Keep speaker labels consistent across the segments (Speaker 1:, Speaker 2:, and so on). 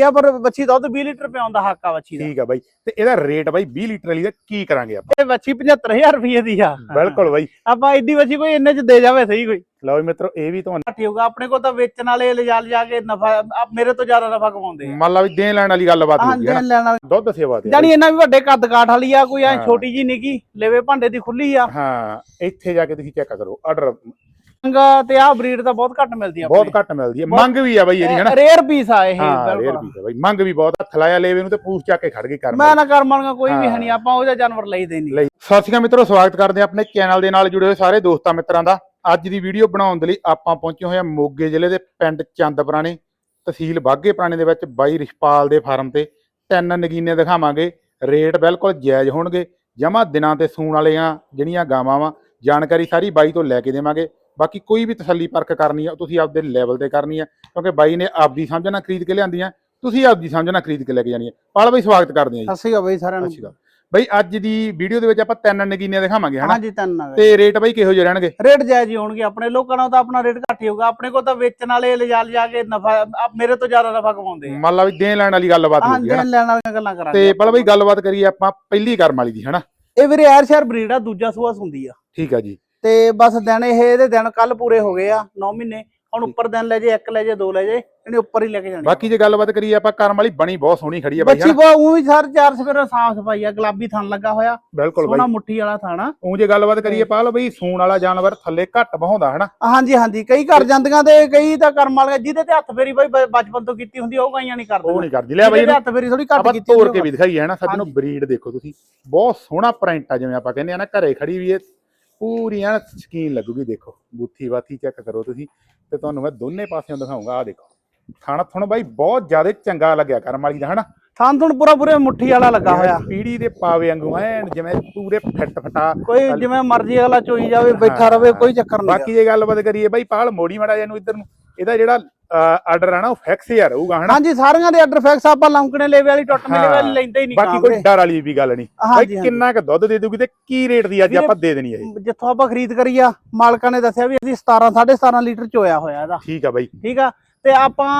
Speaker 1: ਆ ਪਰ ਬੱਚੀ ਦੁੱਧ 20 ਲੀਟਰ ਪਿਆਉਣ ਦਾ ਹੱਕ ਆ ਬੱਚੀ ਦਾ।
Speaker 2: ਠੀਕ ਆ ਬਾਈ। ਤੇ ਇਹਦਾ ਰੇਟ ਬਾਈ 20 ਲੀਟਰ ਵਾਲੀ ਦਾ ਕੀ ਕਰਾਂਗੇ ਆਪਾਂ?
Speaker 1: ਇਹ ਬੱਚੀ 75000 ਰੁਪਏ ਦੀ ਆ।
Speaker 2: ਬਿਲਕੁਲ ਬਾਈ।
Speaker 1: ਆਪਾਂ ਐਡੀ ਬੱਚੀ ਕੋਈ ਇੰਨੇ ਚ ਦੇ ਜਾਵੇ ਸਹੀ ਕੋਈ।
Speaker 2: ਲਓ ਮਿੱਤਰੋ ਇਹ ਵੀ ਤੁਹਾਨੂੰ
Speaker 1: ਘੱਟ ਹੋਊਗਾ ਆਪਣੇ ਕੋਲ ਤਾਂ ਵੇਚਣ ਵਾਲੇ ਲਿਜਾ ਲਿਜਾ ਕੇ ਨਫਾ ਆ ਮੇਰੇ ਤੋਂ ਜ਼ਿਆਦਾ ਨਫਾ ਕਮਾਉਂਦੇ ਆ।
Speaker 2: ਮੰਨ ਲਾ ਵੀ ਦੇਣ ਲੈਣ ਵਾਲੀ ਗੱਲਬਾਤ
Speaker 1: ਹਾਂ
Speaker 2: ਹੋਊਗੀ ਹਨਾ
Speaker 1: ਦੇਣ ਲੈਣ ਵਾਲੇ।
Speaker 2: ਦੁੱਧ ਸੇਵਾ ਤੇ ਆ
Speaker 1: ਜਾਨੀ ਇਹਨਾਂ ਵੀ ਵੱਡੇ ਕੱਦ ਕਾਠ ਵਾਲੀ ਆ ਕੋਈ ਐ
Speaker 2: ਹਾਂ।
Speaker 1: ਛੋਟੀ ਜੀ ਨਿੱਕੀ ਲੇਵੇ ਭਾਂਡੇ ਦੀ ਖੁੱਲੀ ਆ।
Speaker 2: ਹਾਂ ਇੱਥੇ ਜਾ ਕੇ ਤੁਸੀਂ ਚੈੱਕ ਕਰੋ ਆਰਡਰ
Speaker 1: ਰੰਗ ਤੇ ਆਹ ਬਰੀਡ ਤਾਂ ਬਹੁਤ ਘੱਟ ਮਿਲਦੀ ਆ
Speaker 2: ਬਹੁਤ ਘੱਟ ਮਿਲਦੀ ਹੈ ਮੰਗ ਵੀ ਆ ਬਾਈ ਇਹਦੀ ਹਨਾ?
Speaker 1: ਰੇਅਰ ਪੀਸ ਆ ਇਹ
Speaker 2: ਹਾਂ
Speaker 1: ਬਿਲਕੁਲ।
Speaker 2: ਵੀ ਆ ਬਾਈ। ਮੰਗ ਵੀ ਬਹੁਤ ਹੱਥ ਲਾਇਆ ਲੇਵੇ ਨੂੰ ਤੇ ਪੂਛ ਚੱਕ ਕੇ ਖੜ ਗਈ ਕਰ
Speaker 1: ਮੈਂ ਨਾ ਕਰ ਮੰਗਾ ਕੋਈ ਵੀ
Speaker 2: ਹਾਂ।
Speaker 1: ਨਹੀਂ ਆਪਾਂ ਉਹਦਾ ਜਾਨਵਰ ਨਹੀਂ
Speaker 2: ਲਈ। ਸਤਿ ਸ਼੍ਰੀ ਅਕਾਲ ਮਿੱਤਰੋ ਸਵਾਗਤ ਕਰਦੇ ਹਾਂ ਆਪਣੇ ਚੈਨਲ ਦੇ ਨਾਲ ਜੁੜੇ ਹੋਏ ਸਾਰੇ ਦੋਸਤਾਂ ਮਿੱਤਰਾਂ ਦਾ। ਅੱਜ ਦੀ ਵੀਡੀਓ ਬਣਾਉਣ ਦੇ ਲਈ ਆਪਾਂ ਪਹੁੰਚੇ ਹੋਏ ਹਾਂ ਮੋਗੇ ਜ਼ਿਲ੍ਹੇ ਦੇ ਪਿੰਡ ਚੰਦਪੁਰਾਣੇ ਤਹਿਸੀਲ ਬਾਗੇ ਪੁਰਾਣੇ ਦੇ ਵਿੱਚ ਬਾਈ ਰਿਸ਼ਪਾਲ ਦੇ ਫਾਰਮ ਤੇ। ਤਿੰਨ ਨਗੀਨੇ ਦਿਖਾਵਾਂਗੇ। ਰੇਟ ਬਿਲਕੁਲ ਜਾਇਜ਼ ਹੋਣਗੇ। ਜਮਾ ਦਿਨਾਂ ਤੇ ਸੂਣ ਵਾਲੀਆਂ ਜਿਹੜੀਆਂ ਗਾਵਾਂ ਵਾ ਜਾਣਕਾਰੀ ਸਾਰੀ ਬਾਈ ਤੋਂ ਲੈ ਕੇ ਦੇਵਾਂਗੇ। ਬਾਕੀ ਕੋਈ ਵੀ ਤਸੱਲੀ ਪਰਖ ਕਰਨੀ ਆ ਤੁਸੀਂ ਆਪਦੇ ਲੈਵਲ ਤੇ ਕਰਨੀ ਆ ਕਿਉਂਕਿ ਬਾਈ ਨੇ ਆਪਦੀ ਸਮਝ ਨਾਲ ਖਰੀਦ ਕੇ ਲਿਆਂਦੀਆਂ ਤੁਸੀਂ ਆਪਦੀ ਸਮਝ ਨਾਲ ਖਰੀਦ ਕੇ ਲੈ ਕੇ ਜਾਣੀ ਆ। ਪਾਲ ਬਾਈ ਸਵਾਗਤ ਕਰਦੇ ਹਾਂ ਜੀ।
Speaker 1: ਸਤਿ ਸ਼੍ਰੀ ਅਕਾਲ ਬਈ ਸਾਰਿਆਂ
Speaker 2: ਸਤਿ ਸ਼੍ਰੀ ਅਕਾਲ। ਬਈ ਅੱਜ ਦੀ ਵੀਡੀਓ ਦੇ ਵਿੱਚ ਆਪਾਂ ਤਿੰਨ ਨਗੀਨੇ ਦਿਖਾਵਾਂਗੇ ਹਨਾ?
Speaker 1: ਹਾਂਜੀ ਤਿੰਨ ਆ
Speaker 2: ਤੇ ਰੇਟ ਬਈ ਕਿਹੋ ਜਿਹੇ ਰਹਿਣਗੇ?
Speaker 1: ਰੇਟ ਜਾਇਜ਼ ਹੀ ਹੋਣਗੇ ਆਪਣੇ ਲੋਕਾਂ ਨਾਲੋਂ ਤਾਂ ਆਪਣਾ ਰੇਟ ਘੱਟ ਹੀ ਹੋਊਗਾ ਆਪਣੇ ਕੋਲ ਤਾਂ ਵੇਚਣ ਵਾਲੇ ਲਿਜਾ ਲਿਜਾ ਕੇ ਨਫਾ ਆ ਮੇਰੇ ਤੋਂ ਜ਼ਿਆਦਾ ਨਫਾ ਕਮਾਉਂਦੇ ਆ।
Speaker 2: ਮੰਨ ਲਾ ਵੀ ਦੇਣ ਲੈਣ ਵਾਲੀ ਗੱਲਬਾਤ
Speaker 1: ਹਾਂ
Speaker 2: ਹੋਊਗੀ ਹਨਾ?
Speaker 1: ਦੇਣ ਲੈਣ ਵਾਲੀਆਂ ਗੱਲਾਂ ਕਰਾਂਗੇ
Speaker 2: ਤੇ ਪਲ ਬਈ ਗੱਲਬਾਤ ਕਰੀਏ ਆਪਾਂ ਪਹਿਲੀ ਕਰਮ ਵਾਲੀ ਦੀ ਹਨਾ?
Speaker 1: ਇਹ ਵੀਰੇ ਐਰ ਸ਼ਹਿਰ ਬਰੀਡ ਆ ਦੂਜਾ ਸੂਆ ਹੁੰਦੀ ਆ।
Speaker 2: ਠੀਕ ਆ ਜੀ।
Speaker 1: ਤੇ ਬਸ ਦਿਨ ਇਹ ਇਹਦੇ ਦਿਨ ਕੱਲ ਪੂਰੇ ਹੋ ਗਏ ਆ 9 ਮਹੀਨੇ। ਹੁਣ ਉੱਪਰ ਦਿਨ ਲੈ ਜੇ ਇੱਕ ਲੈ ਜੇ ਦੋ ਲੈ ਜੇ ਇਹਨੇ ਉੱਪਰ ਹੀ ਲੈ ਕੇ ਜਾਣੀ।
Speaker 2: ਬਾਕੀ ਜੇ ਗੱਲਬਾਤ ਕਰੀਏ ਆਪਾਂ ਕਰਮ ਵਾਲੀ ਬਣੀ ਬਹੁਤ ਸੋਹਣੀ ਖੜੀ ਆ ਬਾਈ
Speaker 1: ਬੱਚੀ ਬਹੁਤ ਉਹ ਵੀ ਸਰ ਚਾਰ ਸਵੇਰੇ ਸਾਫ਼ ਸਫ਼ਾਈ ਆ ਗੁਲਾਬੀ ਥਣ ਲੱਗਾ ਹੋਇਆ
Speaker 2: ਬਿਲਕੁਲ
Speaker 1: ਸੋਹਣਾ
Speaker 2: ਬਾਈ।
Speaker 1: ਮੁੱਠੀ ਵਾਲਾ ਥਾਣਾ
Speaker 2: ਉਹ ਜੇ ਗੱਲਬਾਤ ਕਰੀਏ ਪਾਲ ਬਈ ਸੂਣ ਵਾਲਾ ਜਾਨਵਰ ਥੱਲੇ ਘੱਟ ਬਹਾਉਂਦਾ ਹਨਾ?
Speaker 1: ਹਾਂਜੀ ਹਾਂਜੀ ਕਈ ਘਰ ਜਾਂਦੀਆਂ ਤੇ ਕਈ ਤਾਂ ਕਰਮ ਵਾਲੀਆਂ ਜਿਹਦੇ ਤੇ ਹੱਥ ਫੇਰੀ ਬਾਈ ਬ- ਬਚਪਨ ਤੋਂ ਕੀਤੀ ਹੁੰਦੀ ਉਹ ਕਈਆਂ ਨਹੀਂ
Speaker 2: ਉਹ
Speaker 1: ਕਰਦੀਆਂ
Speaker 2: ਨਹੀਂ ਕਰਦੀ। ਲੈ ਬਾਈ
Speaker 1: ਹੱਥ ਫੇਰੀ ਥੋੜੀ ਘੱਟ ਕੀਤੀ
Speaker 2: ਤੋੜ ਕੇ ਵੀ ਦਿਖਾਈ ਹੈ ਨਾ
Speaker 1: ਹਾਂਜੀ।
Speaker 2: ਬਰੀਡ ਦੇਖੋ ਤੁਸੀਂ। ਬਹੁਤ ਸੋਹਣਾ ਪ੍ਰਿੰਟ ਆ ਜਿਵੇਂ ਆਪਾਂ ਕਹਿੰਦੇ ਆ ਨਾ ਘਰੇ ਖੜੀ ਵੀ ਇਹ ਪੂਰੀ ਐਨ ਸਕੀਨ ਲੱਗੂਗੀ ਦੇਖੋ। ਬੁੱਥੀ ਬਾਥੀ ਚੈੱਕ ਕਰੋ ਤੁਸੀਂ ਤੇ ਤੁਹਾਨੂੰ ਮੈਂ ਦੋਨੇ ਪਾਸਿਓਂ ਦਿਖਾਉਂਗਾ ਆ ਦੇਖੋ ਖਾਣਾ ਤੁਹਾਨੂੰ ਬਾਈ ਬਹੁਤ ਜ਼ਿਆਦਾ ਚੰਗਾ ਲੱਗਿਆ ਕਰਮ ਵਾਲੀ ਦਾ ਹਨਾ?
Speaker 1: ਥਾਂ ਥੁਣ ਪੂਰਾ ਪੂਰੇ ਮੁੱਠੀ ਵਾਲਾ ਲੱਗਾ ਹੋਇਆ।
Speaker 2: ਪੀੜੀ ਦੇ ਪਾਵੇ ਵਾਂਗੂ ਐਨ ਜਿਵੇਂ ਪੂਰੇ ਫਿੱਟ ਫਟਾ।
Speaker 1: ਕੋਈ ਜਿਵੇਂ ਮਰਜ਼ੀ ਅਗਲਾ ਚੋਈ ਜਾਵੇ ਬੈਠਾ
Speaker 2: ਹਾਂ,
Speaker 1: ਰਵੇ
Speaker 2: ਹਾਂ।
Speaker 1: ਕੋਈ ਚੱਕਰ ਨਹੀਂ
Speaker 2: ਬਾਕੀ ਜੇ ਗੱਲਬਾਤ ਕਰੀਏ ਬਾਈ ਪਾਲ ਮੋੜੀ ਮੜਾ ਇਹਨੂੰ ਇੱਧਰ ਨੂੰ। ਇਹਦਾ ਜਿਹੜਾ ਆਰਡਰ ਆ ਨਾ ਉਹ ਫਿਕਸ ਹੀ ਰਹੂਗਾ ਹਨਾ?
Speaker 1: ਹਾਂਜੀ ਸਾਰੀਆਂ ਦੇ ਆਰਡਰ ਫਿਕਸ ਆਪਾਂ ਲੰਕਣੇ ਲੈਵੇ ਵਾਲੀ ਟੁੱਟ ਮਿਲੇ ਵਾਲੀ। ਲੈਂਦੇ ਹੀ ਨਹੀਂ
Speaker 2: ਬਾਕੀ ਕੋਈ ਡਰ ਵਾਲੀ ਵੀ ਗੱਲ ਨਹੀਂ ਬਾਈ ਕਿੰਨਾ ਕੁ ਦੁੱਧ ਦੇ ਦੂਗੀ ਤੇ ਕੀ ਰੇਟ ਦੀ ਅੱਜ ਆਪਾਂ ਦੇ ਦੇਣੀ ਹੈ
Speaker 1: ਜਿੱਥੋਂ ਆਪਾਂ ਖਰੀਦ ਕਰੀ ਆ ਮਾਲਕਾਂ ਨੇ ਦੱਸਿਆ ਵੀ ਅਸੀਂ 17 17.5 ਲੀਟਰ ਚੋਇਆ ਹੋਇਆ ਇਹਦਾ।
Speaker 2: ਠੀਕ ਆ ਬਾਈ।
Speaker 1: ਠੀਕ ਆ? ਤੇ ਆਪਾਂ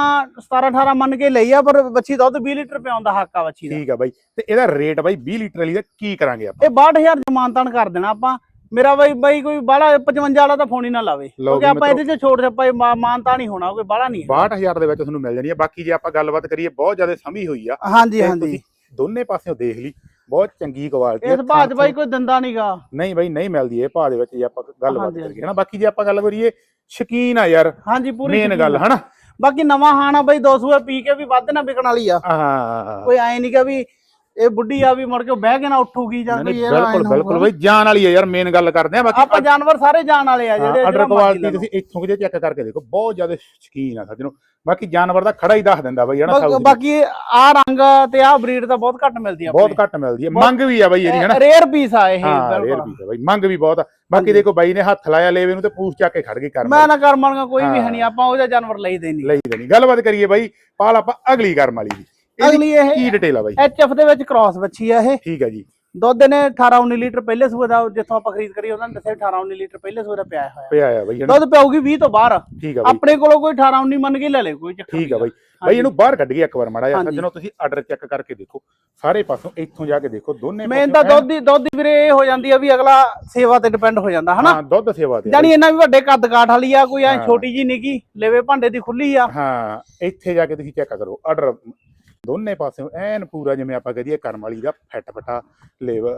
Speaker 1: 17 18 ਮੰਨ ਕੇ ਲਈ ਆ ਪਰ ਬੱਚੀ ਦੁੱਧ 20 ਲੀਟਰ ਪਿਆਉਣ ਦਾ ਹੱਕ ਆ ਬੱਚੀ ਦਾ।
Speaker 2: ਠੀਕ ਆ ਬਾਈ। ਤੇ ਇਹਦਾ ਰੇਟ ਬਾਈ 20 ਲੀਟਰ ਵਾਲੀ ਦਾ ਕੀ ਕਰਾਂਗੇ ਆਪਾਂ?
Speaker 1: ਇਹ 62000 ਜਮਾਨਤਾਨ ਕਰ ਦੇਣਾ ਆਪਾਂ। ਮੇਰਾ ਬਾਈ ਬਾਈ ਕੋਈ ਬਾਹਲਾ 55 ਵਾਲਾ ਤਾਂ ਫੋਨ ਹੀ ਨਾ ਲਾਵੇ।
Speaker 2: ਲਓ
Speaker 1: ਕਿਉਂਕਿ
Speaker 2: ਵੀ
Speaker 1: ਆਪਾਂ ਇਹਦੇ 'ਚ ਛੋੜ ਛੱਪਾ ਮਾਨਤਾ ਨਹੀਂ ਹੋਣਾ ਕੋਈ ਬਾਹਲਾ ਨਹੀਂ ਹੈ।
Speaker 2: 62000 ਦੇ ਵਿੱਚ ਤੁਹਾਨੂੰ ਮਿਲ ਜਾਣੀ ਹੈ। ਬਾਕੀ ਜੇ ਆਪਾਂ ਗੱਲਬਾਤ ਕਰੀਏ ਬਹੁਤ ਜ਼ਿਆਦਾ ਸਮੀ ਹੋਈ ਆ।
Speaker 1: ਹਾਂਜੀ
Speaker 2: ਤੇ
Speaker 1: ਹਾਂਜੀ।
Speaker 2: ਤੁਸੀਂ ਦੋਨੇ ਪਾਸਿਓਂ ਦੇਖ ਲਈ ਬਹੁਤ ਚੰਗੀ ਕੁਆਲਿਟੀ
Speaker 1: ਇਸ 'ਚ ਬਾਈ ਕੋਈ ਦੰਦਾ ਨਹੀਂਗਾ।
Speaker 2: ਨਹੀਂ ਬਾਈ ਨਹੀਂ ਮਿਲਦੀ ਇਹ ਭਾਅ ਦੇ ਵਿੱਚ ਜੇ ਆਪਾਂ ਗੱਲਬਾਤ
Speaker 1: ਹਾਂਜੀ,
Speaker 2: ਕਰੀਏ। ਹਨਾ ਬਾਕੀ ਜੇ ਆਪਾਂ ਗੱਲ ਕਰੀਏ ਸ਼ਕੀਨ ਆ ਯਾਰ
Speaker 1: ਹਾਂਜੀ ਪੂਰੀ
Speaker 2: ਮੇਨ ਗੱਲ ਹਨਾ?
Speaker 1: ਬਾਕੀ ਨਵਾਂ ਹਾਣਾ ਬਾਈ 200 ਪੀ ਕੇ ਵੀ ਵੱਧ ਨਾ ਵਿਕਣ ਵਾਲੀ ਆ।
Speaker 2: ਹਾਂ
Speaker 1: ਕੋਈ ਐ ਨਹੀਂਗਾ ਵੀ ਇਹ ਬੁੱਢੀ ਆ ਵੀ ਮੁੜ ਕੇ ਬਹਿ ਕੇ ਨਾ ਉੱਠੂਗੀ ਜਾਂ ਕੋਈ ਐਂ
Speaker 2: ਬਿਲਕੁਲ ਬਿਲਕੁਲ। ਬਾਈ ਜਾਨ ਵਾਲੀ ਹੈ ਯਾਰ ਮੇਨ ਗੱਲ ਕਰਦੇ ਆ ਬਾਕੀ
Speaker 1: ਆਪਾਂ ਜਾਨਵਰ ਸਾਰੇ ਜਾਣ ਵਾਲੇ ਆ ਜਿਹੜੇ
Speaker 2: ਆਰਡਰ ਕੁਆਲਿਟੀ। ਤੁਸੀਂ ਇੱਥੋਂ ਕਿਤੇ ਚੈੱਕ ਕਰਕੇ ਦੇਖੋ ਬਹੁਤ ਜ਼ਿਆਦਾ ਸ਼ਕੀਨ ਆ ਸੱਜਣੋ ਬਾਕੀ ਜਾਨਵਰ ਦਾ ਖੜਾ ਹੀ ਦੱਸ ਦਿੰਦਾ ਬਾਈ ਹਨਾ ਦੀ।
Speaker 1: ਬਾਕੀ ਆ ਰੰਗ ਤੇ ਆ ਬਰੀਡ ਤਾਂ ਬਹੁਤ ਘੱਟ ਮਿਲਦੀ ਆ
Speaker 2: ਬਹੁਤ ਘੱਟ ਮਿਲਦੀ ਹੈ ਮੰਗ ਵੀ ਆ ਬਾਈ ਇਹਦੀ ਹਨਾ
Speaker 1: ਰੇਅਰ ਪੀਸ ਆ ਇਹ
Speaker 2: ਹਾਂ ਰੇਅਰ ਵੀ ਹੈ ਬਾਈ ਮੰਗ ਵੀ ਬਹੁਤ ਆ ਬਾਕੀ। ਦੇਖੋ ਬਾਈ ਨੇ ਹੱਥ ਲਾਇਆ ਲੇਵੇ ਨੂੰ ਤੇ ਪੂਛ ਚੱਕ ਕੇ ਖੜ ਗਈ ਕਰਮ
Speaker 1: ਮੈਂ ਨਾ ਕਰਮ ਵਾਲੀਆਂ ਕੋਈ ਵੀ ਹੈ
Speaker 2: ਹਾਂ।
Speaker 1: ਨਹੀਂ ਆਪਾਂ ਉਹਦਾ ਜਾਨਵਰ ਲਈਦੇ ਨਹੀਂ
Speaker 2: ਲਈ ਦੇਣੀ ਗੱਲਬਾਤ ਕਰੀਏ ਬਾਈ ਪਾਲ ਆਪਾਂ ਅਗਲੀ ਕਰਮ ਵਾਲੀ ਦੀ
Speaker 1: ਅਗਲੀ ਇਹ
Speaker 2: ਕੀ ਡਿਟੇਲ ਆ ਬਾਈ।
Speaker 1: ਐਚਐਫ ਦੇ ਵਿੱਚ ਕ੍ਰਾਸ ਬੱਚੀ ਆ ਇਹ।
Speaker 2: ਠੀਕ ਹੈ ਜੀ।
Speaker 1: ਦੁੱਧ ਨੇ 18 19 ਲੀਟਰ ਪਹਿਲੇ ਸੂਏ ਦਾ ਜਿੱਥੋਂ ਆਪਾਂ ਖਰੀਦ ਕਰੀ ਉਹਨਾਂ ਨੇ ਦੱਸਿਆ 18 19 ਲੀਟਰ ਪਹਿਲੇ ਸੂਏ ਦਾ ਪਿਆ ਹੋਇਆ।
Speaker 2: ਪਿਆ ਆ ਬਾਈ
Speaker 1: ਦੁੱਧ ਪਿਆਊਗੀ 20 ਤੋਂ ਬਾਹਰ।
Speaker 2: ਠੀਕ ਆ ਬਾਈ।
Speaker 1: ਆਪਣੇ ਕੋਲੋਂ ਕੋਈ 18 19 ਮੰਨ ਕੇ ਲੈ ਲੈ ਕੋਈ ਚੱਕਰ
Speaker 2: ਠੀਕ ਆ। ਬਾਈ। ਬਾਈ ਇਹਨੂੰ ਬਾਹਰ ਕੱਢ ਕੇ ਇੱਕ ਵਾਰ ਮਾੜਾ
Speaker 1: ਹਾਂਜੀ।
Speaker 2: ਸੱਜਣੋ ਤੁਸੀਂ ਆਰਡਰ ਚੈੱਕ ਕਰਕੇ ਦੇਖੋ। ਸਾਰੇ ਪਾਸੋਂ ਇੱਥੋਂ ਜਾ ਕੇ ਦੇਖੋ ਦੋਨੇ
Speaker 1: ਮੇਨ ਤਾਂ ਦੁੱਧ ਦੀ ਦੁੱਧ ਵੀਰੇ ਇਹ ਹੋ ਜਾਂਦੀ ਆ ਵੀ ਅਗਲਾ ਸੇਵਾ ਤੇ ਡਿਪੈਂਡ ਹੋ ਜਾਂਦਾ ਹਨਾ?
Speaker 2: ਹਾਂ ਦੁੱਧ ਸੇਵਾ ਤੇ ਆ
Speaker 1: ਜਾਨੀ ਇਹਨਾਂ ਵੀ ਵੱਡੇ ਕੱਦ ਕਾਠ ਵਾਲੀ ਆ ਕੋਈ ਐ। ਛੋਟੀ ਜੀ ਨਿੱਕੀ ਲੇਵੇ ਭਾਂਡੇ ਦੀ ਖੁੱਲੀ ਆ।
Speaker 2: ਹਾਂ ਇੱਥੇ ਜਾ ਕੇ ਤੁਸੀਂ ਚੈੱਕ ਕਰੋ ਆਰਡਰ ਦੋਨੇ ਪਾਸਿਓਂ ਐਨ ਪੂਰਾ ਜਿਵੇਂ ਆਪਾਂ ਕਹਦੀਏ ਕਰਮ ਵਾਲੀ ਦਾ ਫੈਟ ਫਟਾ ਲੇਵ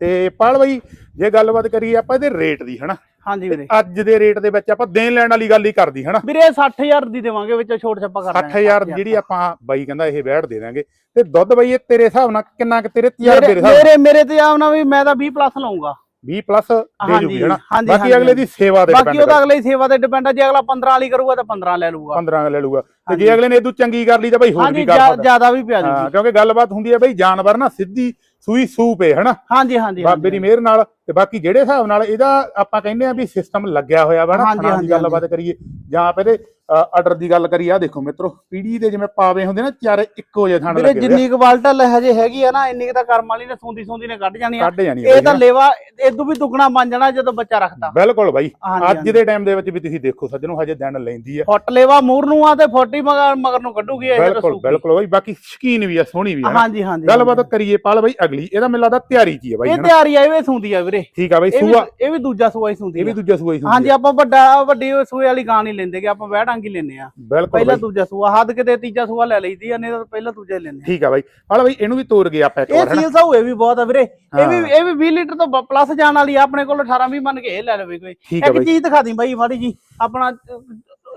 Speaker 2: ਤੇ ਪਾਲ ਬਾਈ ਜੇ ਗੱਲਬਾਤ ਕਰੀਏ ਆਪਾਂ ਇਹਦੇ ਰੇਟ ਦੀ ਹਨਾ?
Speaker 1: ਹਾਂਜੀ ਵੀਰੇ।
Speaker 2: ਅੱਜ ਦੇ ਰੇਟ ਦੇ ਵਿੱਚ ਆਪਾਂ ਦੇਣ ਲੈਣ ਵਾਲੀ ਗੱਲ ਹੀ ਕਰਦੀ ਹਨਾ?
Speaker 1: ਵੀਰੇ 60000 ਦੀ ਦੇਵਾਂਗੇ ਵਿੱਚ ਛੋਟ ਛੱਪਾ ਕਰ ਦਾਂਗੇ
Speaker 2: 60000 ਜਿਹੜੀ ਆਪਾਂ ਬਾਈ ਕਹਿੰਦਾ ਇਹ ਵੈਟ ਦੇ ਦਾਂਗੇ ਤੇ ਦੁੱਧ ਬਾਈ ਇਹ ਤੇਰੇ ਹਿਸਾਬ ਨਾਲ ਕਿੰਨਾ ਕੁ ਤੇਰੇ ਤਜਰਬੇ ਦੇ
Speaker 1: ਮੇਰੇ
Speaker 2: ਹਿਸਾਬ
Speaker 1: ਮੇਰੇ ਮੇਰੇ ਤੇ ਆਉਣਾ ਵੀ ਮੈਂ ਤਾਂ 20 ਪਲੱਸ ਲਾਉਂਗਾ
Speaker 2: 20 ਪਲੱਸ ਦੇ
Speaker 1: ਹਾਂਜੀ,
Speaker 2: ਜੂਗੀ ਹਨਾ?
Speaker 1: ਹਾਂਜੀ,
Speaker 2: ਬਾਕੀ
Speaker 1: ਹਾਂਜੀ।
Speaker 2: ਅਗਲੇ ਦੀ ਸੇਵਾ ਤੇ
Speaker 1: ਬਾਕੀ
Speaker 2: ਡਿਪੈਂਡ
Speaker 1: ਉਹਦਾ ਅਗਲੇ ਦੀ ਸੇਵਾ ਤੇ ਡਿਪੈਂਡ ਆ ਜੇ ਅਗਲਾ 15 ਵਾਲੀ ਕਰੂਗਾ ਤਾਂ 15 ਲੈ ਲੂਗਾ
Speaker 2: 15 ਲੈ ਲੂਗਾ ਤੇ। ਜੇ ਅਗਲੇ ਨੇ ਇਦੋਂ ਚੰਗੀ ਕਰ ਲਈ ਤਾਂ ਬਾਈ ਹੋਰ
Speaker 1: ਹਾਂਜੀ
Speaker 2: ਵੀ ਕਰ ਸਕਦਾ।
Speaker 1: ਜ਼ਿਆਦਾ ਵੀ ਪਿਆ
Speaker 2: ਹਾਂ
Speaker 1: ਜੂਗੀ
Speaker 2: ਕਿਉਂਕਿ ਗੱਲਬਾਤ ਹੁੰਦੀ ਹੈ ਬਾਈ ਜਾਨਵਰ ਨਾ ਸਿੱਧੀ ਸੂਈ ਸੂਪ ਹੈ ਹਨਾ?
Speaker 1: ਹਾਂਜੀ ਹਾਂਜੀ।
Speaker 2: ਬਾਬੇ ਦੀ ਮਿਹਰ ਨਾਲ ਤੇ ਬਾਕੀ ਜਿਹੜੇ ਹਿਸਾਬ ਨਾਲ ਇਹਦਾ ਆਪਾਂ ਕਹਿੰਦੇ ਆ ਵੀ ਸਿਸਟਮ ਲੱਗਿਆ ਹੋਇਆ ਵਾ ਨਾ
Speaker 1: ਹਾਂਜੀ,
Speaker 2: ਦੀ ਗੱਲਬਾਤ ਕਰੀਏ ਜਾਂ ਆਪਾਂ ਇਹਦੇ ਆਰਡਰ ਦੀ ਗੱਲ ਕਰੀਏ ਆ ਦੇਖੋ ਮਿੱਤਰੋ ਪੀੜੀ ਦੇ ਜਿਵੇਂ ਪਾਵੇ ਹੁੰਦੇ ਨਾ ਚਾਰੇ ਇੱਕੋ ਜਿਹੇ ਥਣ ਲੱਗੇ।
Speaker 1: ਜਿੰਨੀ ਕੁ ਵਾਲਟਲ ਹਜੇ ਹੈਗੀ ਆ ਨਾ ਇੰਨੀ ਕੁ ਤਾਂ ਕਰਮ ਵਾਲੀ ਨੇ ਸੂੰਦੀ ਸੂੰਦੀ ਨੇ ਕੱਢ ਜਾਣੀ ਆ ਇਹ ਤਾਂ। ਲੇਵਾ ਇਦੋਂ ਵੀ ਦੁੱਗਣਾ ਬਣ ਜਾਣਾ ਜਦੋਂ ਬੱਚਾ ਰੱਖਦਾ
Speaker 2: ਬਿਲਕੁਲ ਬਾਈ ਅੱਜ। ਦੇ ਟਾਈਮ ਦੇ ਵਿੱਚ ਵੀ ਤੁਸੀਂ ਦੇਖੋ ਸੱਜਣੋ ਹਜੇ ਦਿਨ ਲੈਂਦੀ ਆ
Speaker 1: ਫੁੱਟ ਲੇਵਾ ਮੂਰ ਨੂੰ ਆ ਤੇ 40 ਮਗਰ ਮਗਰ ਨੂੰ ਕੱਢੂਗੀ ਇਹ
Speaker 2: ਬਿਲਕੁਲ। ਬਿਲਕੁਲ ਬਾਈ ਬਾਕੀ ਸ਼ਕੀਨ ਵੀ ਆ ਸੋਹਣੀ ਵੀ ਆ।
Speaker 1: ਹਾਂਜੀ ਹਾਂਜੀ
Speaker 2: ਗੱਲਬਾਤ ਕਰੀਏ ਪਾਲ ਬਾਈ ਅਗਲੀ ਇਹਦਾ ਮੈਨੂੰ ਲੱਗਦਾ ਤਿਆਰੀ ਹੀ ਆ ਬਾਈ
Speaker 1: ਇਹ? ਤਿਆਰੀ ਆ ਇਹ ਸੂੰਦੀ ਆ ਵੀਰੇ
Speaker 2: ਠੀਕ ਆ ਬਾਈ
Speaker 1: ਇਹ
Speaker 2: ਸੂਆ।
Speaker 1: ਇਹ ਵੀ ਦੂਜਾ ਸੂਆ ਹੀ ਸੂੰਦੀ
Speaker 2: ਇਹ ਵੀ ਦੂਜਾ ਸੂਆ ਹੀ ਹੁੰਦੀ
Speaker 1: ਹਾਂਜੀ ਆਪਾਂ ਵੱਡਾ ਵੱਡੀ ਸੂਏ ਵਾਲੀ ਗਾਂ ਨਹੀਂ ਲੈਂਦੇ ਕਿ ਆਪਾਂ ਵਹਿ ਡਾਂਗੀ ਲੈਂਦੇ ਆ। ਪਹਿਲਾ ਦੂਜਾ ਸੂਆ ਹੱਦ ਕਿਤੇ ਤੀਜਾ ਸੂਆ ਲੈ ਲਈਦੀ ਆ ਨਹੀਂ ਤਾਂ ਪਹਿਲਾਂ ਦੂਜਾ ਆ।
Speaker 2: ਠੀਕ ਆ ਬਾਈ। ਪਾਲ ਬਾਈ ਇਹਨੂੰ ਵੀ ਤੋਰ ਗਏ ਆਪਾਂ ਇੱਕ
Speaker 1: ਇਹ
Speaker 2: ਵਾਰ ਹਨਾ?
Speaker 1: ਸੀਲ ਸਾਊ ਇਹ ਵੀ ਬਹੁਤ ਆ ਵੀਰੇ। ਇਹ ਵੀ। ਇਹ ਵੀ 20 ਲੀਟਰ ਤੋਂ ਪਲੱਸ ਜਾਣ ਵਾਲੀ ਆ ਆਪਣੇ ਕੋਲ 18 20 ਮੰਨ ਕੇ ਇਹ ਲੈ ਲਵੇ ਕੋਈ। ਇੱਕ ਚੀਜ਼ ਦਿਖਾ ਦੀ ਬਾਈ ਮਾੜੀ ਜੀ ਆਪਣਾ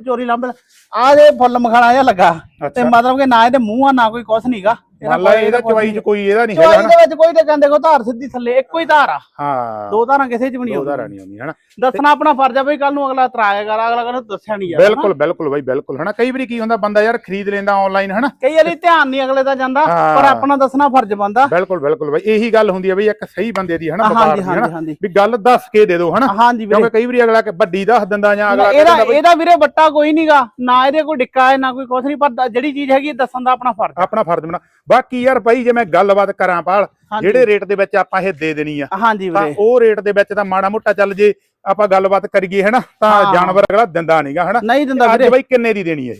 Speaker 1: ਚੋਰੀ ਲੰਬ ਆ ਜੇ ਫੁੱਲ ਮਖਾਣਾ ਜਿਹਾ ਲੱਗਾ ਤੇ ਮਤਲਬ ਕਿ ਨਾ ਇਹਦੇ ਮੂੰਹ ਆ ਨਾ ਕੋਈ ਕੁਛ ਨਹੀਂਗਾ
Speaker 2: ਮੰਨ ਲਾ ਇਹਦਾ ਚਵਾਈ ਚ ਕੋਈ ਇਹਦਾ ਨਹੀਂ ਹੈਗਾ
Speaker 1: ਚਵਾਈ ਦੇ ਵਿੱਚ ਕੋਈ ਟਕਣ ਦੇਖੋ ਧਾਰ ਸਿੱਧੀ ਥੱਲੇ ਇੱਕੋ ਹੀ ਧਾਰ ਆ।
Speaker 2: ਹਾਂ।
Speaker 1: ਦੋ ਧਾਰਾਂ ਕਿਸੇ ਚ ਵੀ ਨਹੀਂ
Speaker 2: ਦੋ ਧਾਰਾਂ
Speaker 1: ਆਉਂਦੀਆਂ।
Speaker 2: ਨਹੀਂ ਆਉਂਦੀ ਹਨਾ।
Speaker 1: ਦੱਸਣਾ ਆਪਣਾ ਫਰਜ਼ ਆ ਬਈ ਕੱਲ ਨੂੰ ਅਗਲਾ ਤਰਾਏਗਾ ਅਗਲਾ ਕਹਿੰਦਾ ਦੱਸਿਆ ਨਹੀਂ ਯਾਰ
Speaker 2: ਬਿਲਕੁਲ ਬਿਲਕੁਲ ਬਾਈ ਬਿਲਕੁਲ ਹਨਾ। ਕਈ ਵਾਰੀ ਕੀ ਹੁੰਦਾ ਬੰਦਾ ਯਾਰ ਖਰੀਦ ਲੈਂਦਾ ਆਨਲਾਈਨ ਹਨਾ।
Speaker 1: ਕਈ ਵਾਰੀ ਧਿਆਨ ਨਹੀਂ ਅਗਲੇ ਦਾ ਜਾਂਦਾ। ਪਰ ਆਪਣਾ ਦੱਸਣਾ ਫਰਜ਼ ਬੰਦਾ
Speaker 2: ਬਿਲਕੁਲ ਬਿਲਕੁਲ ਬਾਈ ਇਹੀ ਗੱਲ ਹੁੰਦੀ ਹੈ ਬਈ ਇੱਕ ਸਹੀ ਬੰਦੇ ਦੀ ਹਨਾ ਵਪਾਰ ਦੀ ਹਨਾ। ਵੀ ਗੱਲ ਦੱਸ ਕੇ ਦੇ ਦਿਓ ਹਨਾ।
Speaker 1: ਹਾਂਜੀ ਵੀਰੇ।
Speaker 2: ਕਿਉਂਕਿ ਕਈ ਵਾਰੀ ਅਗਲਾ ਕਿ ਵੱਡੀ ਦੱਸ ਦਿੰਦਾ ਜਾਂ ਅਗਲਾ
Speaker 1: ਇਹਦਾ
Speaker 2: ਕਹਿੰਦਾ
Speaker 1: ਇਹਦਾ ਵੀਰੇ ਬੱਟਾ ਕੋਈ ਨਹੀਂਗਾ ਨਾ ਇਹਦੇ ਕੋਈ ਡਿੱਕਾ ਹੈ ਨਾ ਕੋਈ ਕੁਛ ਨਹੀਂ ਪਰ ਜਿਹੜੀ ਚੀਜ਼ ਹੈਗੀ ਦੱਸਣ ਦਾ ਆਪਣਾ ਫਰਜ਼ ਆ।
Speaker 2: ਆਪਣਾ ਫਰਜ਼ ਬਣਾ। ਬਾਕੀ ਯਾਰ ਬਾਈ ਜੇ ਮੈਂ ਗੱਲਬਾਤ ਕਰਾਂ ਪਾਲ। ਜਿਹੜੇ ਰੇਟ ਦੇ ਵਿੱਚ ਆਪਾਂ ਇਹ ਦੇ ਦੇਣੀ ਆ
Speaker 1: ਹਾਂਜੀ ਵੀਰੇ।
Speaker 2: ਉਹ ਰੇਟ ਦੇ ਵਿੱਚ ਤਾਂ ਮਾੜਾ ਮੋਟਾ ਚੱਲ ਜੇ ਆਪਾਂ ਗੱਲਬਾਤ ਕਰੀਏ ਹਨਾ ਤਾਂ। ਜਾਨਵਰ ਅਗਲਾ ਦਿੰਦਾ ਨਹੀਂਗਾ ਹਨਾ।
Speaker 1: ਨਹੀਂ ਦਿੰਦਾ
Speaker 2: ਅੱਜ
Speaker 1: ਵੀਰੇ।
Speaker 2: ਬਾਈ ਕਿੰਨੇ ਦੀ ਦੇਣੀ ਹੈ?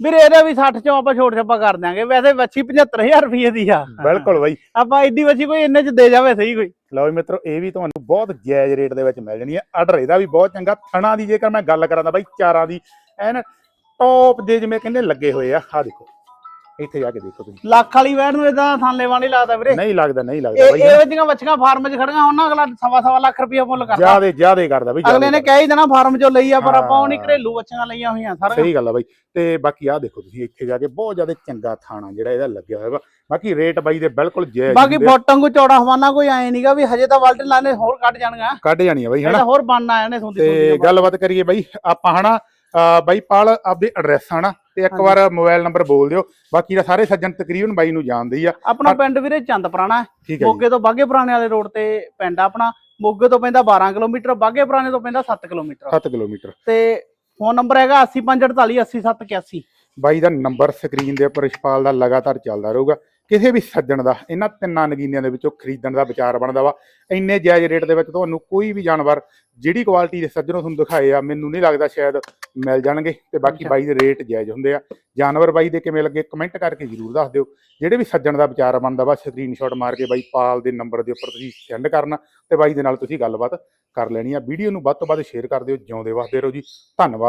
Speaker 1: ਵੀਰੇ ਇਹਦਾ ਵੀ 60 ਚੋਂ ਆਪਾਂ ਛੋਟ ਛੱਪਾ ਕਰ ਦਿਆਂਗੇ। ਵੈਸੇ ਵੱਛੀ 75000 ਰੁਪਏ ਦੀ ਆ।
Speaker 2: ਬਿਲਕੁਲ ਬਾਈ।
Speaker 1: ਆਪਾਂ ਐਡੀ ਵੱਛੀ ਕੋਈ ਇੰਨੇ ਚ ਦੇ ਜਾਵੇ ਸਹੀ ਕੋਈ।
Speaker 2: ਲਓ ਜੀ ਮਿੱਤਰੋ ਇਹ ਵੀ ਤੁਹਾਨੂੰ ਬਹੁਤ ਜਾਇਜ਼ ਰੇਟ ਦੇ ਵਿੱਚ ਮਿਲ ਜਾਣੀ ਹੈ ਆਰਡਰ ਇਹਦਾ ਵੀ ਬਹੁਤ ਚੰਗਾ ਥਣਾ ਦੀ ਜੇਕਰ ਮੈਂ ਗੱਲ ਕਰਾਂ ਤਾਂ ਬਾਈ ਚਾਰਾਂ ਦੀ। ਐਨ ਟੌਪ ਦੇ ਜਿਵੇਂ ਕਹਿੰਦੇ ਲੱਗੇ ਹੋਏ ਆ ਆ ਦੇਖੋ। ਇੱਥੇ ਜਾ ਕੇ ਦੇਖੋ ਤੁਸੀਂ।
Speaker 1: ਲੱਖ ਵਾਲੀ ਵੈਣ ਨੂੰ ਇਦਾਂ ਥਾਂਲੇ ਵਾਲੀ ਲੱਗਦਾ ਵੀਰੇ।
Speaker 2: ਨਹੀਂ ਲੱਗਦਾ ਨਹੀਂ ਲੱਗਦਾ ਬਾਈ
Speaker 1: ਇਹ ਜਿਹੜੀਆਂ ਵੱਛੀਆਂ ਫਾਰਮ 'ਚ ਖੜੀਆਂ ਉਹਨਾਂ ਅਗਲਾ ਸਵਾ ਸਵਾ ਲੱਖ ਰੁਪਏ ਮੁੱਲ ਕਰਦਾ।
Speaker 2: ਜਿਆਦੇ ਜਿਆਦੇ ਕਰਦਾ ਬਈ
Speaker 1: ਅਗਲੇ ਨੇ ਕਹਿ ਹੀ ਦੇਣਾ ਫਾਰਮ 'ਚੋਂ ਲਈ ਆ ਪਰ ਆਪਾਂ ਉਹ ਨਹੀਂ। ਘਰੇਲੂ ਵੱਛੀਆਂ ਲਈਆਂ ਹੋਈਆਂ ਸਾਰਾ
Speaker 2: ਸਹੀ ਗੱਲ ਆ ਬਾਈ। ਤੇ ਬਾਕੀ ਆ ਦੇਖੋ ਤੁਸੀਂ ਇੱਥੇ ਜਾ ਕੇ ਬਹੁਤ ਜ਼ਿਆਦਾ ਚੰਗਾ ਥਾਣਾ ਜਿਹੜਾ ਇਹਦਾ ਲੱਗਿਆ ਹੋਇਆ ਵਾ। ਬਾਕੀ ਰੇਟ ਬਾਈ ਦੇ ਬਿਲਕੁਲ ਜਾਇਜ਼
Speaker 1: ਬਾਕੀ। ਫੋਟਾਂ ਕੋ ਚੌੜਾ ਹਵਾਨਾ ਕੋਈ ਆਏ ਨਹੀਂਗਾ ਵੀ ਹਜੇ ਤਾਂ ਵਲਟ ਲਾਣੇ ਹੋਰ ਕੱਢ ਜਾਣਗਾ।
Speaker 2: ਕੱਢ ਜਾਣੀ ਆ ਬਾਈ ਹਨਾ?
Speaker 1: ਹੋਰ ਬਣਨਾ ਆਏ ਨੇ ਸੁੰਦੀ
Speaker 2: ਤੇ
Speaker 1: ਸੁੰਦੀ
Speaker 2: ਗੱਲਬਾਤ ਕਰੀਏ ਬਾਈ ਆਪਾਂ ਹਨਾ ਬਾਈ ਪਾਲ ਆਪਦੇ ਐਡਰੈਸ ਹਨਾ ਤੇ ਇੱਕ। ਵਾਰ ਮੋਬਾਈਲ ਨੰਬਰ ਬੋਲ ਦਿਓ। ਬਾਕੀ ਦਾ ਸਾਰੇ ਸੱਜਣ ਤਕਰੀਬਨ ਬਾਈ ਨੂੰ ਜਾਣਦੇ ਹੀ ਆ।
Speaker 1: ਆਪਣਾ ਪਿੰਡ ਵੀਰੇ ਚੰਦ ਪੁਰਾਣਾ ਮੋਗੇ ਤੋਂ ਬਾਗੇ ਪੁਰਾਣੇ ਵਾਲੇ ਰੋਡ ਤੇ ਪਿੰਡ ਆ ਆਪਣਾ। ਮੋਗੇ ਤੋਂ ਪੈਂਦਾ 12 ਕਿਲੋਮੀਟਰ ਬਾਗੇ ਪੁਰਾਣੇ ਤੋਂ ਪੈਂਦਾ 7 ਕਿਲੋਮੀਟਰ।
Speaker 2: 7 ਕਿਲੋਮੀਟਰ।
Speaker 1: ਤੇ ਫੋਨ ਨੰਬਰ ਹੈਗਾ 8048 80781
Speaker 2: ਬਾਈ ਦਾ ਨੰਬਰ ਸਕਰੀਨ ਦੇ ਉੱਪਰ ਰਿਸ਼ਪਾਲ ਦਾ ਲਗਾਤਾਰ ਚੱਲਦਾ ਰਹੂਗਾ। ਕਿਸੇ ਵੀ ਸੱਜਣ ਦਾ ਇਹਨਾਂ ਤਿੰਨਾਂ ਨਗੀਨਿਆਂ ਦੇ ਵਿੱਚੋਂ ਖਰੀਦਣ ਦਾ ਵਿਚਾਰ ਬਣਦਾ ਵਾ। ਇੰਨੇ ਜਾਇਜ਼ ਰੇਟ ਦੇ ਵਿੱਚ ਤੁਹਾਨੂੰ ਕੋਈ ਵੀ ਜਾਨਵਰ ਜਿਹੜੀ ਕੁਆਲਿਟੀ ਦੇ ਸੱਜਣੋਂ ਤੁਹਾਨੂੰ ਦਿਖਾਏ ਆ ਮੈਨੂੰ ਨਹੀਂ ਲੱਗਦਾ ਸ਼ਾਇਦ ਮਿਲ ਜਾਣਗੇ ਤੇ ਬਾਕੀ। ਬਾਈ ਦੇ ਰੇਟ ਜਾਇਜ਼ ਹੁੰਦੇ ਆ। ਜਾਨਵਰ ਬਾਈ ਦੇ ਕਿਵੇਂ ਲੱਗੇ ਕਮੈਂਟ ਕਰਕੇ ਜਰੂਰ ਦੱਸ ਦਿਓ। ਜਿਹੜੇ ਵੀ ਸੱਜਣ ਦਾ ਵਿਚਾਰ ਬਣਦਾ ਵਾ ਸਕਰੀਨਸ਼ਾਟ ਮਾਰ ਕੇ ਬਾਈ ਪਾਲ ਦੇ ਨੰਬਰ ਦੇ ਉੱਪਰ ਤੁਸੀਂ ਸੈਂਡ ਕਰਨਾ ਤੇ ਬਾਈ ਦੇ ਨਾਲ ਤੁਸੀਂ ਗੱਲਬਾਤ ਕਰ ਲੈਣੀ ਆ। ਵੀਡੀਓ ਨੂੰ ਵੱਧ ਤੋਂ ਵੱਧ ਸ਼ੇਅਰ ਕਰ ਦਿਓ। ਜਿਉਂਦੇ ਵਸਦੇ ਰਹੋ ਜੀ। ਧੰਨਵਾਦ।